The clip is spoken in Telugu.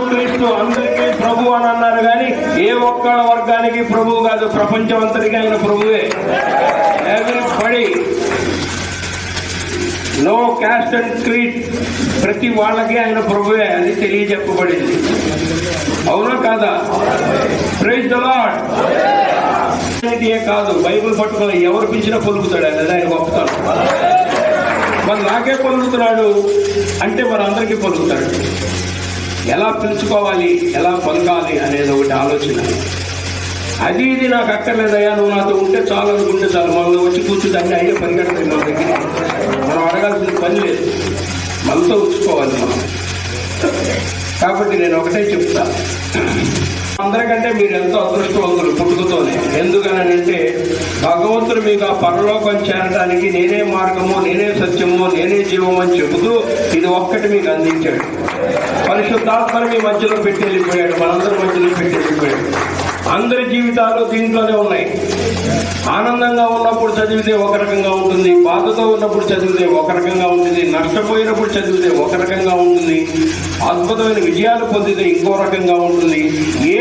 అందరికీ ప్రభు అని అన్నారు కానీ ఏ ఒక్క వర్గానికి ప్రభు కాదు ప్రపంచం అంతటికీ ఆయన ప్రభువే. Everybody no caste and creed ప్రతి వాళ్ళకి ఆయన ప్రభువే అది తెలియజెప్పబడింది. అవునా కాదా? ప్రైజ్ ద లాడ్ కాదు బైబిల్ పట్టుకుని ఎవరు పిలిచినా పలుకుతాడు ఆయన అది ఆయన గొప్పతనం. మరి నాకే పలుకుతున్నాడు అంటే మరి అందరికీ పలుకుతాడు. ఎలా పిలుచుకోవాలి ఎలా పలకాలి అనేది ఒకటి ఆలోచన. అది ఇది నాకు అక్కర్లేదయ్యా నువ్వు నాతో ఉంటే చాలు అనుకుంటే చాలు. మనం వచ్చి కూర్చుంటే అన్ని అయ్యే పరిగెడతాయి మన దగ్గర. మనం అడగాల్సిన పని లేదు. మనతో ఉంచుకోవాలి మనం. కాబట్టి నేను ఒకటే చెప్తా. అందరికంటే మీరు ఎంతో అదృష్టవంతులు పుట్టుకతోనే. ఎందుకనని భగవంతుడు మీకు ఆ పరలోకం చేరడానికి నేనే మార్గము నేనే సత్యము నేనే జీవము అని చెబుతూ ఇది ఒక్కటి మీకు అందించాడు. పరిశుద్ధాత్మని మీ మధ్యలో పెట్టి వెళ్ళిపోయాడు మనందరి మధ్యలో పెట్టి వెళ్ళిపోయాడు అందరి జీవితాలు దీంట్లోనే ఉన్నాయి. ఆనందంగా ఉన్నప్పుడు చదివితే ఒక రకంగా ఉంటుంది బాధతో ఉన్నప్పుడు చదివితే ఒక రకంగా ఉంటుంది నష్టపోయినప్పుడు చదివితే ఒక రకంగా ఉంటుంది అద్భుతమైన విజయాలు పొందితే ఇంకో రకంగా ఉంటుంది. ఏ